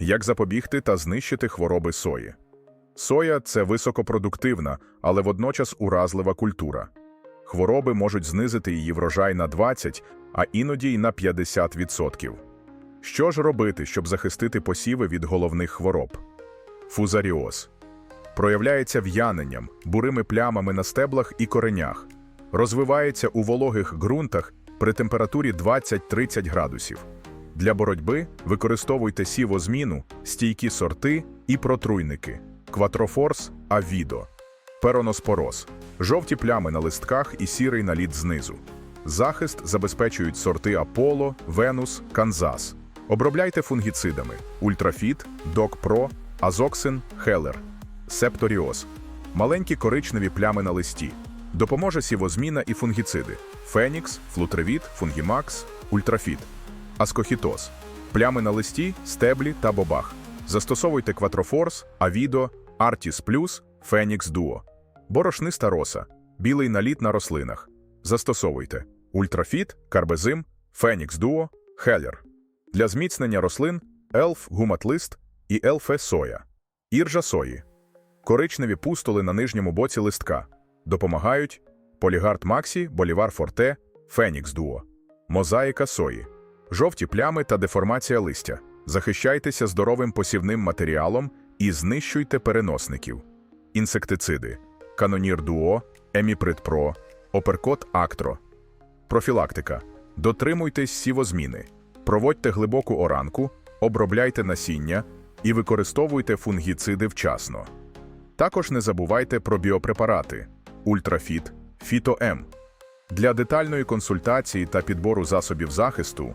Як запобігти та знищити хвороби сої? Соя це високопродуктивна, але водночас уразлива культура. Хвороби можуть знизити її врожай на 20, а іноді й на 50%. Що ж робити, щоб захистити посіви від головних хвороб? Фузаріоз проявляється в'яненням, бурими плямами на стеблах і коренях, розвивається у вологих ґрунтах при температурі 20-30 градусів. Для боротьби використовуйте сівозміну, стійкі сорти і протруйники кватрофорс, авідо, пероноспороз, жовті плями на листках і сірий наліт знизу. Захист забезпечують сорти Аполло, Венус, Канзас. Обробляйте фунгіцидами Ультрафіт, Док-Про, Азоксин, Хелер, Септоріоз. Маленькі коричневі плями на листі. Допоможе сівозміна і фунгіциди Фенікс, Флутревіт, Фунгімакс, Ультрафіт. Аскохітоз. Плями на листі, стеблі та бобах. Застосовуйте Кватрофорс, Авідо, Артіс Плюс, Фенікс Дуо. Борошниста роса. Білий наліт на рослинах. Застосовуйте Ультрафіт, Карбезим, Фенікс Дуо, Хелер. Для зміцнення рослин Елф Гуматлист і Елфе Соя. Іржа сої. Коричневі пустоли на нижньому боці листка. Допомагають Полігард Максі, Болівар Форте, Фенікс Дуо. Мозаїка сої. Жовті плями та деформація листя. Захищайтеся здоровим посівним матеріалом і знищуйте переносників. Інсектициди. Канонір Дуо, Еміприт Про, Оперкот Актро. Профілактика. Дотримуйтесь сівозміни. Проводьте глибоку оранку, обробляйте насіння і використовуйте фунгіциди вчасно. Також не забувайте про біопрепарати Ультрафіт, Фіто-М. Для детальної консультації та підбору засобів захисту